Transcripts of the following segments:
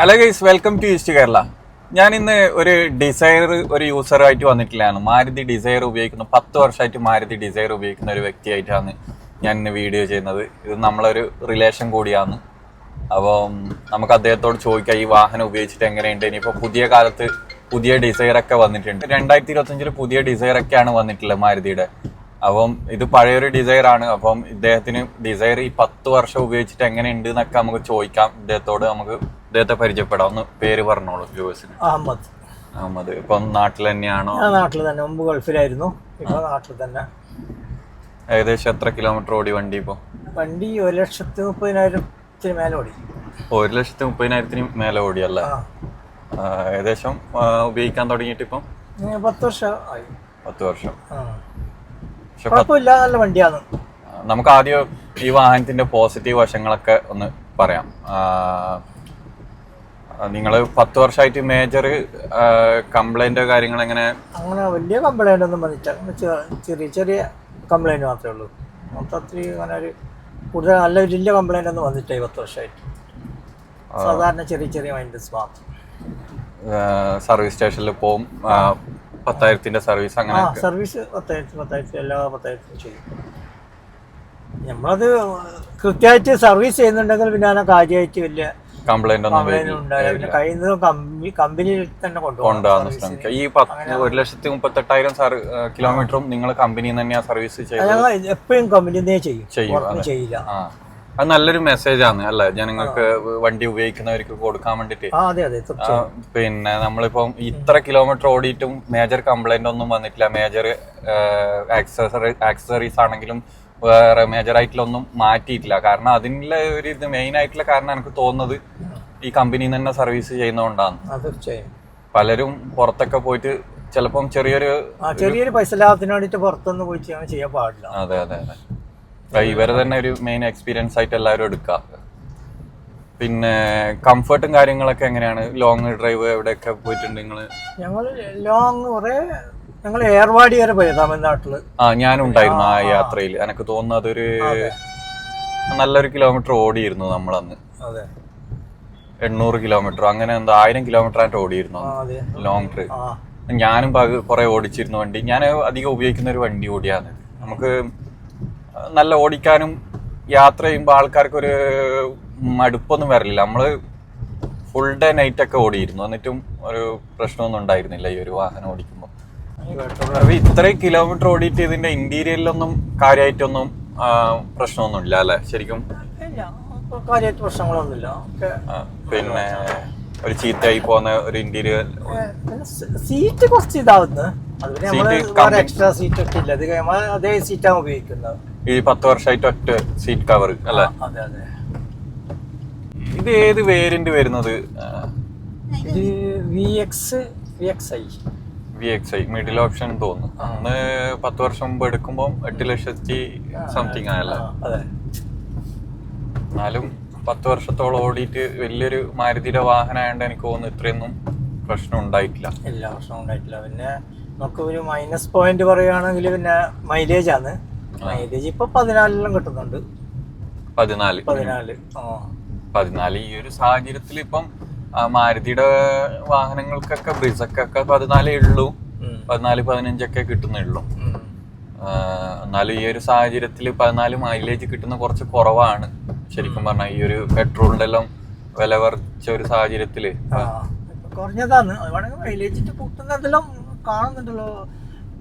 Hello guys welcome to east Kerala ഞാൻ ഇന്ന് ഒരു ഡിസൈർ ഒരു യൂസറായിട്ട് വന്നിട്ടില്ലാണ് മാരുതി ഡിസൈർ ഉപയോഗിക്കുന്ന. പത്ത് വർഷമായിട്ട് മാരുതി ഡിസൈർ ഉപയോഗിക്കുന്ന ഒരു വ്യക്തിയായിട്ടാണ് ഞാൻ ഇന്ന് വീഡിയോ ചെയ്യുന്നത്. ഇത് നമ്മളൊരു റിലേഷൻ കൂടിയാണ്. അപ്പോൾ നമുക്ക് അദ്ദേഹത്തോട് ചോദിക്കാം ഈ വാഹനം ഉപയോഗിച്ചിട്ട് എങ്ങനെയുണ്ട്? ഇനിയിപ്പോൾ പുതിയ കാലത്ത് പുതിയ ഡിസൈറൊക്കെ വന്നിട്ടുണ്ട്. രണ്ടായിരത്തി ഇരുപത്തഞ്ചിൽ പുതിയ ഡിസൈറൊക്കെയാണ് വന്നിട്ടുള്ളത് മാരുതിയുടെ. അപ്പം ഇത് പഴയൊരു ഡിസൈർ ആണ്. അപ്പം ഇദ്ദേഹത്തിന് ഡിസൈർ ഈ പത്ത് വർഷം ഉപയോഗിച്ചിട്ട് എങ്ങനെയുണ്ട് എന്നൊക്കെ നമുക്ക് ചോദിക്കാം. ഇദ്ദേഹത്തോട് നമുക്ക് ഇദ്ദേഹത്തെ പരിചയപ്പെടാം. ഒന്ന് പേര് പറഞ്ഞോളൂ ജോസിന് അഹമ്മദ്. അഹമ്മദ്. ഇപ്പം നാട്ടിൽ തന്നെയാണോ? നാട്ടിൽ തന്നെ മുമ്പ് ഗൾഫിലായിരുന്നു. ഇപ്പൊ നാട്ടിൽ തന്നെ. ഏകദേശം എത്ര കിലോമീറ്റർ ഓടി വണ്ടി ഇപ്പോ? വണ്ടി ഒരു ലക്ഷത്തി മുപ്പതിനായിരത്തിന് മേലെ ഓടി. ഒരു ലക്ഷത്തി മുപ്പതിനായിരത്തിന് മേലെ ഓടിയല്ലേ? ഏകദേശം ഉപയോഗിക്കാൻ തുടങ്ങിയിട്ട് ഇപ്പം? പത്ത് വർഷം ആയി. പത്ത് വർഷം. കുഴപ്പമില്ല നല്ല വണ്ടിയാണ്. നമുക്ക് ആദ്യം ഈ വാഹനത്തിന്റെ പോസിറ്റീവ് വശങ്ങളൊക്കെ ഒന്ന് പറയാം. നിങ്ങൾ പത്ത് വർഷമായിട്ട് മേജർ കംപ്ലൈന്റോ കാര്യങ്ങൾ എങ്ങനെ? അങ്ങനെ വലിയ കംപ്ലൈന്റ് ഒന്നും വന്നിട്ടില്ല ചെറിയ ചെറിയ കംപ്ലൈന്റ് മാത്രമേ ഉള്ളൂ. മൊത്തത്തിൽ അങ്ങനെ ഒരു കൂടുതൽ നല്ല വലിയ കംപ്ലൈന്റ് ഒന്നും വന്നിട്ടില്ല ഈ പത്ത് വർഷമായിട്ട് സാധാരണ ചെറിയ ചെറിയ മൈൻഡസ് മാത്രം. സർവീസ് സ്റ്റേഷനിൽ പോകും പത്തായിരത്തിന്റെ സർവീസ് അങ്ങനെ സർവീസ് പത്തായിരത്തി പത്തായിരത്തി എല്ലാ പത്തായിരത്തിനും ചെയ്യും. നമ്മളത് കൃത്യമായിട്ട് സർവീസ് ചെയ്യുന്നുണ്ടെങ്കിൽ പിന്നെ കാര്യമായിട്ട് വലിയ കംപ്ലൈന്റ് ഒന്നും കൊണ്ടുപോകാൻ ശ്രമിക്കുക ഈ ഒരു ലക്ഷത്തി മുപ്പത്തെട്ടായിരം കിലോമീറ്ററും നിങ്ങൾ കമ്പനി തന്നെ തന്നെയാ സർവീസ് ചെയ്ത് എപ്പോഴും കമ്പനി ചെയ്യും. ചെയ്യില്ല. അത് നല്ലൊരു മെസ്സേജ് ആണ് അല്ലെ? ജനങ്ങൾക്ക് വണ്ടി ഉപയോഗിക്കുന്നവർക്ക് കൊടുക്കാൻ വേണ്ടിട്ട് പിന്നെ നമ്മളിപ്പം ഇത്ര കിലോമീറ്റർ ഓടിയിട്ടും മേജർ കംപ്ലൈന്റ് ഒന്നും വന്നിട്ടില്ല. മേജർ ആക്സസറി ആക്സസറീസ് ആണെങ്കിലും വേറെ മേജർ ആയിട്ടുള്ളൊന്നും മാറ്റിയിട്ടില്ല. കാരണം അതിനുള്ള ഒരു ഇത് മെയിൻ ആയിട്ടുള്ള കാരണം എനിക്ക് തോന്നുന്നത് ഈ നിന്ന് തന്നെ സർവീസ് ചെയ്യുന്നതുകൊണ്ടാണ്. തീർച്ചയായും. പലരും പുറത്തൊക്കെ പോയിട്ട് ചിലപ്പം ചെറിയൊരു ചെറിയൊരു പൈസ ലാഭത്തിന് വേണ്ടിട്ട് പുറത്തൊന്നും പോയി ചെയ്യാൻ ചെയ്യാൻ പാടില്ല. അതെ അതെ അതെ. ഇവരെ തന്നെ ഒരു മെയിൻ എക്സ്പീരിയൻസ് ആയിട്ട് എല്ലാവരും എടുക്കുക പിന്നെ കംഫർട്ടും കാര്യങ്ങളൊക്കെ എങ്ങനെയാണ്? ലോങ് ഡ്രൈവ് എവിടെയൊക്കെ പോയിട്ടുണ്ട് നിങ്ങൾ ഞങ്ങൾ ലോങ് കുറേ ഞങ്ങൾ ഏർവാടി വരെ പോയി തമിഴ്നാട്ടിൽ. ആ ഞാനുണ്ടായിരുന്നു ആ യാത്രയിൽ എനിക്ക് തോന്നുന്നു അതൊരു നല്ലൊരു കിലോമീറ്റർ ഓടിയിരുന്നു നമ്മളന്ന്. അതെ. എണ്ണൂറ് കിലോമീറ്റർ അങ്ങനെ എന്താ ആയിരം കിലോമീറ്റർ ആയിട്ട് ഓടിയിരുന്നു ലോങ് ട്രിപ്പ് ഞാനും കുറെ ഓടിച്ചിരുന്നു വണ്ടി. ഞാൻ അധികം ഉപയോഗിക്കുന്ന ഒരു വണ്ടി ഓടിയാണ് നമുക്ക് നല്ല ഓടിക്കാനും യാത്ര ചെയ്യുമ്പോൾ ആൾക്കാർക്ക് ഒരു മടുപ്പൊന്നും വരില്ല. നമ്മൾ ഫുൾ ഡേ നൈറ്റ് ഒക്കെ ഓടിയിരുന്നു. എന്നിട്ടും ഒരു പ്രശ്നമൊന്നും ഉണ്ടായിരുന്നില്ല ഈ ഒരു വാഹനം ഓടിക്കുമ്പോൾ അപ്പൊ ഇത്രയും കിലോമീറ്റർ ഓടിയിട്ട് ഇതിന്റെ ഇന്റീരിയറിലൊന്നും കാര്യമായിട്ടൊന്നും പ്രശ്നമൊന്നും ഇല്ല അല്ലെ? ശരിക്കും? കാര്യമായിട്ട് പ്രശ്നങ്ങളൊന്നുമില്ല. പിന്നെ ഒരു ചീത്തയായി പോകുന്ന ഒരു ഇന്റീരിയർ സീറ്റ് കുറച്ച് ഇതാവുന്നു. അത് പിന്നെ നമ്മൾ എക്സ്ട്രാ സീറ്റ് ഒക്കെ ഇല്ല. അത് നമ്മൾ അതേ സീറ്റാണ് ഉപയോഗിക്കുന്നത്. ഈ പത്ത് വർഷമായിട്ട് ഒറ്റ സീറ്റ് കവർ അല്ലെ? അതെ അതെ. ഇത് ഏത് വേരിയന്റ് വരുന്നത്? ഇത് V X V X I V X I middle option തോന്നുന്നു. അന്ന് പത്ത് വർഷം മുമ്പ് എടുക്കുമ്പോൾ എട്ട് ലക്ഷത്തി സംതിങ് ആയല്ല. എന്നാലും പത്ത് വർഷത്തോളം ഓടിയിട്ട് വലിയൊരു മാരുതിയുടെ വാഹനമായതുകൊണ്ട് എനിക്ക് തോന്നുന്നു ഇത്രയൊന്നും പ്രശ്നം ഉണ്ടായിട്ടില്ല. എല്ലാ പ്രശ്നവും ഉണ്ടായിട്ടില്ല. പിന്നെ നമുക്ക് ഒരു മൈനസ് പോയിന്റ് പറയുകയാണെങ്കിൽ പിന്നെ മൈലേജ് ആണ്. മൈലേജ് ഇപ്പൊ പതിനാലിലും കിട്ടുന്നുണ്ട്. പതിനാല്. പതിനാല് പതിനാല് ഈ ഒരു സാഹചര്യത്തിൽ ഇപ്പം മാരുതിയുടെ വാഹനങ്ങൾക്കൊക്കെ ബ്രിസക്കൊക്കെ പതിനാലേ ഉള്ളൂ. പതിനാല് പതിനഞ്ചൊക്കെ കിട്ടുന്നുള്ളൂ. എന്നാലും ഈ ഒരു സാഹചര്യത്തിൽ പതിനാല് മൈലേജ് കിട്ടുന്ന കുറച്ച് കുറവാണ്. ശരിക്കും പറഞ്ഞാൽ ഈ ഒരു പെട്രോളിന്റെ എല്ലാം വില കുറച്ച ഒരു സാഹചര്യത്തിൽ കുറഞ്ഞതാണ്. മൈലേജിന്റെ കൂട്ടുന്നതെല്ലാം കാണുന്നുണ്ടല്ലോ.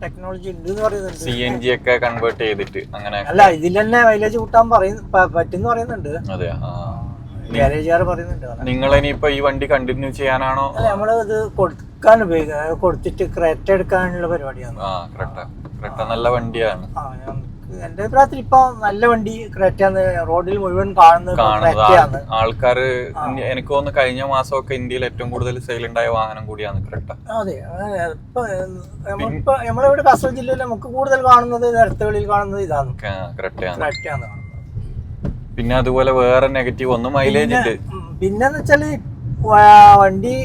ടെക്നോളജി ഉണ്ട് എന്ന് പറയുന്നുണ്ട്. സി എൻ ജി ഒക്കെ കൺവേർട്ട് ചെയ്തിട്ട് അങ്ങനെ അല്ല ഇതിൽ തന്നെ മൈലേജ് കൂട്ടാൻ പറയുന്നു പറയുന്നുണ്ട്. അതെ ഗാരേജുകാർ പറയുന്നുണ്ട്. നിങ്ങൾ ഇനിയിപ്പോ ഈ വണ്ടി കണ്ടിന്യൂ ചെയ്യാനാണോ? അല്ല നമ്മൾ ഇത് കൊടുക്കാൻ ഉപയോഗിക്കുന്നത് കൊടുത്തിട്ട് ക്രെറ്റ എടുക്കാനുള്ള പരിപാടിയാണ്. ആ നല്ല വണ്ടിയാണ്. ആ എന്റെ അഭിപ്രായത്തിൽ ഇപ്പൊ നല്ല വണ്ടി ക്രെറ്റാന്ന് റോഡിൽ മുഴുവൻ കാണുന്നത് ആൾക്കാർ ക്രെറ്റയാണ് എനിക്ക് തോന്നുന്നു കഴിഞ്ഞ മാസമൊക്കെ ഇന്ത്യയിൽ ഏറ്റവും കൂടുതൽ സെയിൽ ഉണ്ടായ വാഹനം കൂടിയാണ് ക്രെട്ട അതെ നമ്മളിപ്പോ നമ്മളിവിടെ കാസർഗോഡ് ജില്ലയിൽ നമുക്ക് കൂടുതൽ കാണുന്നത് നിരത്തുകളിൽ കാണുന്നത് ഇതാണ്. ക്രെറ്റയാണ് കാണുന്നത് പിന്നെ അതുപോലെ വേറെ നെഗറ്റീവ് ഒന്നും മൈലേജ് ഉണ്ട് പിന്നെ വെച്ചാൽ വണ്ടി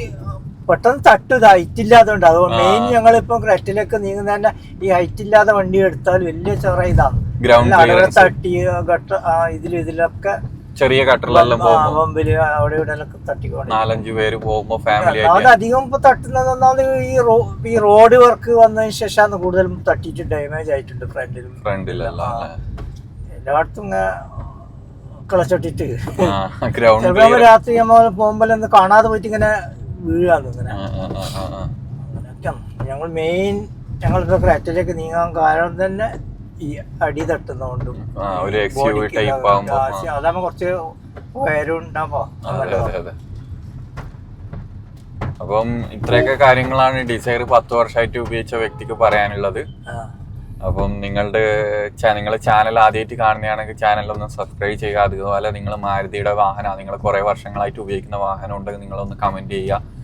പെട്ടെന്ന് തട്ടു ഹൈറ്റ് ഇല്ലാത്തതുകൊണ്ട് അതുകൊണ്ട് മെയിൻ ഞങ്ങളിപ്പോ ക്രെറ്റിലേക്ക് നീങ്ങുന്ന തന്നെ ഈ ഹൈറ്റ് ഇല്ലാതെ വണ്ടി എടുത്താൽ വലിയ ചെറ ഇതാണ്. തട്ടി ഘട്ട ഇതിലും ഇതിലൊക്കെ ചെറിയ കട്ടറിലെല്ലാം പോകുമ്പോ ബമ്പിൽ അവിടെ ഇവിടെ തട്ടി നാലഞ്ച് പേര് പോകുമ്പോ ഫാമിലി ആയിട്ട്. അധികം ഇപ്പൊ തട്ടുന്നത് ഒന്നാമത് ഈ റോ ഈ റോഡ് വർക്ക് വന്നതിന് ശേഷം കൂടുതലും തട്ടിയിട്ട് ഡാമേജ് ആയിട്ടുണ്ട് ഫ്രണ്ടിലും ഫ്രണ്ടിലല്ല എല്ലായിടത്തും ഗ്രൗണ്ട് ചിലപ്പോ രാത്രി നമ്മൾ പോകുമ്പോൾ കാണാതെ പോയിട്ട് ഇങ്ങനെ. വീഴാന്ന് ഇങ്ങനെ ഞങ്ങൾ മെയിൻ ഞങ്ങളിപ്പോ ഫ്ലാറ്റിലേക്ക് നീങ്ങാൻ കാരണം തന്നെ ഈ അടി തട്ടുന്നോണ്ടും. അതാകുമ്പോ കുറച്ച് ഉയരുണ്ടാവോ അപ്പം ഇത്രയൊക്കെ കാര്യങ്ങളാണ് ഡിസൈർ പത്ത് വർഷമായിട്ട് ഉപയോഗിച്ച വ്യക്തിക്ക് പറയാനുള്ളത്. അപ്പം നിങ്ങളുടെ നിങ്ങളെ ചാനൽ ആദ്യമായിട്ട് കാണുന്നതാണെങ്കിൽ ചാനൽ ഒന്ന് സബ്സ്ക്രൈബ് ചെയ്യുക. അതുപോലെ നിങ്ങൾ മാരുതിയുടെ വാഹനം നിങ്ങൾ കുറേ വർഷങ്ങളായിട്ട് ഉപയോഗിക്കുന്ന വാഹനം ഉണ്ടെങ്കിൽ നിങ്ങളൊന്ന് കമന്റ് ചെയ്യുക.